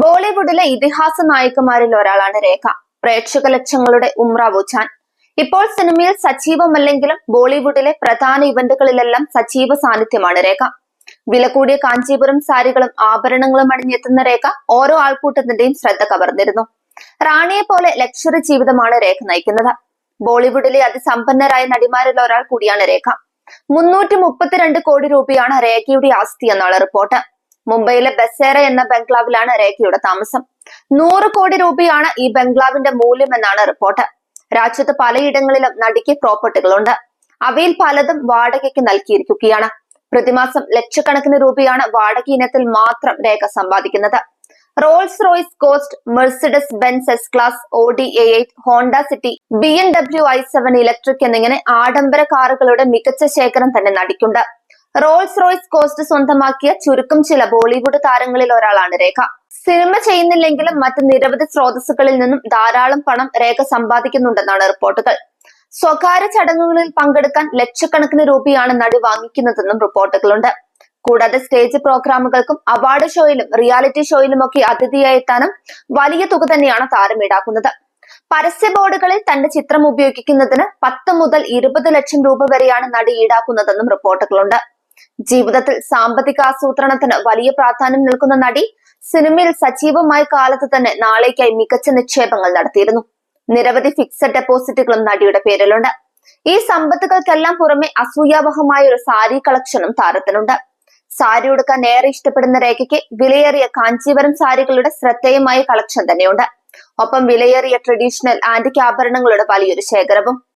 ബോളിവുഡിലെ ഇതിഹാസ നായികമാരിൽ ഒരാളാണ് രേഖ. പ്രേക്ഷക ലക്ഷങ്ങളുടെ ഉമ്രാവു ഖാൻ ഇപ്പോൾ സിനിമയിൽ സജീവമല്ലെങ്കിലും ബോളിവുഡിലെ പ്രധാന ഇവന്റുകളിലെല്ലാം സജീവ സാന്നിധ്യമാണ് രേഖ. വില കൂടിയ കാഞ്ചീപുരം സാരികളും ആഭരണങ്ങളും അണിഞ്ഞെത്തുന്ന രേഖ ഓരോ ആൾക്കൂട്ടത്തിന്റെയും ശ്രദ്ധ കവർന്നിരുന്നു. റാണിയെ പോലെ ലക്ഷറി ജീവിതമാണ് രേഖ നയിക്കുന്നത്. ബോളിവുഡിലെ അതിസമ്പന്നരായ നടിമാരിൽ ഒരാൾ കൂടിയാണ് രേഖ. മുന്നൂറ്റി മുപ്പത്തിരണ്ട് കോടി രൂപയാണ് രേഖയുടെ ആസ്തി എന്നാണ് റിപ്പോർട്ട്. മുംബൈയിലെ ബസേര എന്ന ബംഗ്ലാവിലാണ് രേഖയുടെ താമസം. നൂറ് കോടി രൂപയാണ് ഈ ബംഗ്ലാവിന്റെ മൂല്യമെന്നാണ് റിപ്പോർട്ട്. രാജ്യത്ത് പലയിടങ്ങളിലും നടിക്ക് പ്രോപ്പർട്ടികളുണ്ട്. അവയിൽ പലതും വാടകയ്ക്ക് നൽകിയിരിക്കുകയാണ്. പ്രതിമാസം ലക്ഷക്കണക്കിന് രൂപയാണ് വാടക ഇനത്തിൽ മാത്രം രേഖ സമ്പാദിക്കുന്നത്. Rolls Royce Ghost Mercedes Benz S class Audi A eight Honda City B N W I seven electric എന്നിങ്ങനെ ആഡംബര കാറുകളുടെ മികച്ച ശേഖരം തന്നെ നടിക്കുണ്ട് റോൾസ് റോയ്സ് കോസ്റ്റ് സ്വന്തമാക്കിയ ചുരുക്കം ചില ബോളിവുഡ് താരങ്ങളിൽ ഒരാളാണ് രേഖ. സിനിമ ചെയ്യുന്നില്ലെങ്കിലും മറ്റ് നിരവധി സ്രോതസ്സുകളിൽ നിന്നും ധാരാളം പണം രേഖ സമ്പാദിക്കുന്നുണ്ടെന്നാണ് റിപ്പോർട്ടുകൾ. സ്വകാര്യ ചടങ്ങുകളിൽ പങ്കെടുക്കാൻ ലക്ഷക്കണക്കിന് രൂപയാണ് നടി വാങ്ങിക്കുന്നതെന്നും റിപ്പോർട്ടുകളുണ്ട്. കൂടാതെ സ്റ്റേജ് പ്രോഗ്രാമുകൾക്കും അവാർഡ് ഷോയിലും റിയാലിറ്റി ഷോയിലുമൊക്കെ അതിഥിയായി എത്താനും വലിയ തുക തന്നെയാണ് താരം ഈടാക്കുന്നത്. പരസ്യ ബോർഡുകളിൽ തന്റെ ചിത്രം ഉപയോഗിക്കുന്നതിന് പത്ത് മുതൽ ഇരുപത് ലക്ഷം രൂപ വരെയാണ് നടി ഈടാക്കുന്നതെന്നും റിപ്പോർട്ടുകളുണ്ട്. ജീവിതത്തിൽ സാമ്പത്തിക ആസൂത്രണത്തിന് വലിയ പ്രാധാന്യം നൽകുന്ന നടി സിനിമയിൽ സജീവമായ കാലത്ത് തന്നെ നാളേക്കായി മികച്ച നിക്ഷേപങ്ങൾ നടത്തിയിരുന്നു. നിരവധി ഫിക്സഡ് ഡെപ്പോസിറ്റുകളും നടിയുടെ പേരിലുണ്ട്. ഈ സമ്പത്തുകൾക്കെല്ലാം പുറമെ അസൂയാവഹമായ ഒരു സാരി കളക്ഷനും താരത്തിനുണ്ട്. സാരി ഉടുക്കാൻ ഏറെ ഇഷ്ടപ്പെടുന്ന രേഖയ്ക്ക് വിലയേറിയ കാഞ്ചീപുരം സാരികളുടെ ശ്രദ്ധേയമായ കളക്ഷൻ തന്നെയുണ്ട്. ഒപ്പം വിലയേറിയ ട്രഡീഷണൽ ആന്റിക് ആഭരണങ്ങളുടെ വലിയൊരു ശേഖരവും.